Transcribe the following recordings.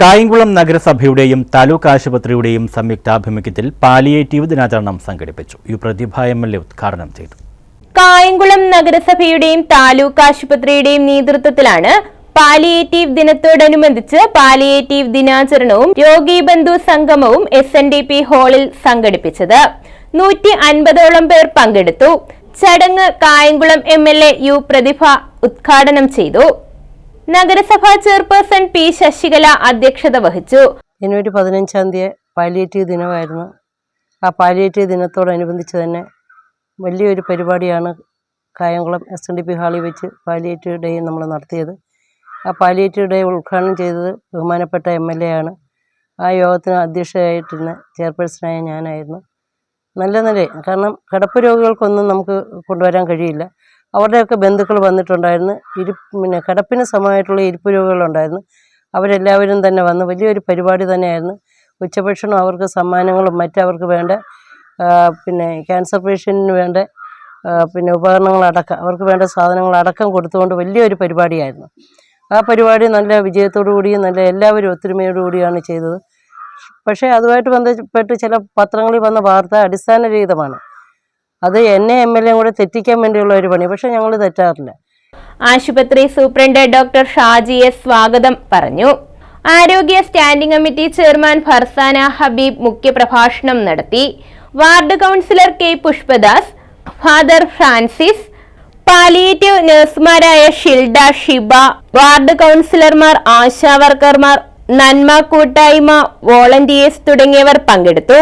കായംകുളം നഗരസഭയുടെയും താലൂക്ക് ആശുപത്രിയുടെയും സംയുക്താഭിമുഖ്യത്തിൽ പാലിയേറ്റീവ് ദിനാചരണം സംഘടിപ്പിച്ചു. U Prathibha M L A ഉദ്ഘാടനം ചെയ്തു. കായംകുളം നഗരസഭയുടെയും താലൂക്ക് ആശുപത്രിയുടെയും നേതൃത്വത്തിലാണ് പാലിയേറ്റീവ് ദിനത്തോടനുബന്ധിച്ച് പാലിയേറ്റീവ് ദിനാചരണവും രോഗീബന്ധു സംഗമവും എസ് എൻ ഡി പി ഹാളിൽ സംഘടിപ്പിച്ചത്. നൂറ്റി അൻപതോളം പേർ പങ്കെടുത്തു. ചടങ്ങ് Kayamkulam M L A U Prathibha ഉദ്ഘാടനം ചെയ്തു. നഗരസഭാ ചെയർപേഴ്സൺ പി ശശികല അധ്യക്ഷത വഹിച്ചു. ജനുവരി പതിനഞ്ചാം തീയതി പാലിയേറ്റീവ് ദിനമായിരുന്നു. ആ പാലിയേറ്റീവ് ദിനത്തോടനുബന്ധിച്ച് തന്നെ വലിയൊരു പരിപാടിയാണ് Kayamkulam S N D P ഹാളിൽ വെച്ച് പാലിയേറ്റീവ് ഡേ നമ്മൾ നടത്തിയത്. ആ പാലിയേറ്റീവ് ഡേ ഉദ്ഘാടനം ചെയ്തത് ബഹുമാനപ്പെട്ട എം എൽ എ ആണ്. ആ യോഗത്തിന് അധ്യക്ഷയായിട്ടിരുന്ന ചെയർപേഴ്സണായ ഞാനായിരുന്നു. നല്ല നല്ല കാരണം കിടപ്പ് രോഗികൾക്കൊന്നും നമുക്ക് കൊണ്ടുവരാൻ കഴിയില്ല. അവരുടെയൊക്കെ ബന്ധുക്കൾ വന്നിട്ടുണ്ടായിരുന്നു. ഇരു പിന്നെ കിടപ്പിന് സമയമായിട്ടുള്ള ഇരിപ്പ് രോഗികളുണ്ടായിരുന്നു. അവരെല്ലാവരും തന്നെ വന്ന് വലിയൊരു പരിപാടി തന്നെയായിരുന്നു. ഉച്ചഭക്ഷണം അവർക്ക് സമ്മാനങ്ങളും മറ്റവർക്ക് വേണ്ട പിന്നെ ക്യാൻസർ പേഷ്യന്റിന് വേണ്ട പിന്നെ ഉപകരണങ്ങളടക്കം അവർക്ക് വേണ്ട സാധനങ്ങളടക്കം കൊടുത്തുകൊണ്ട് വലിയൊരു പരിപാടിയായിരുന്നു. ആ പരിപാടി നല്ല വിജയത്തോടു കൂടി നല്ല എല്ലാവരും ഒത്തൊരുമയോടു കൂടിയാണ് ചെയ്തത്. പക്ഷേ അതുമായിട്ട് ബന്ധപ്പെട്ട് ചില പത്രങ്ങളിൽ വന്ന വാർത്ത അടിസ്ഥാനരഹിതമാണ്. അത് എന്നെ എം എൽ എ കൂടെ തെറ്റിക്കാൻ വേണ്ടിയുള്ള ഒരു പണി പക്ഷെ ഞങ്ങൾ തെറ്റാറില്ല. ആശുപത്രി സൂപ്രണ്ട് ഡോക്ടർ ഷാജിയെ സ്വാഗതം പറഞ്ഞു. ആരോഗ്യ standing committee chairman Farzana Habeeb മുഖ്യപ്രഭാഷണം നടത്തി. Ward councillor K Pushpadas father Francis palliative നഴ്സുമാരായ Shilda Shiba ward കൗൺസിലർമാർ ആശാവർക്കർമാർ നന്മ കൂട്ടായ്മ വോളണ്ടിയേഴ്സ് തുടങ്ങിയവർ പങ്കെടുത്തു.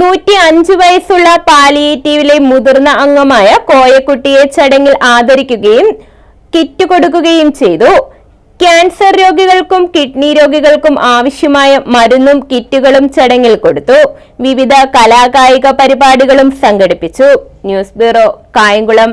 നൂറ്റി അഞ്ച് വയസ്സുള്ള പാലിയേറ്റീവിലെ മുതിർന്ന അംഗമായ കോയക്കുട്ടിയെ ചടങ്ങിൽ ആദരിക്കുകയും കിറ്റ് കൊടുക്കുകയും ചെയ്തു. ക്യാൻസർ രോഗികൾക്കും കിഡ്നി രോഗികൾക്കും ആവശ്യമായ മരുന്നും കിറ്റുകളും ചടങ്ങിൽ കൊടുത്തു. വിവിധ കലാകായിക പരിപാടികളും സംഘടിപ്പിച്ചു. News bureau Kayamkulam.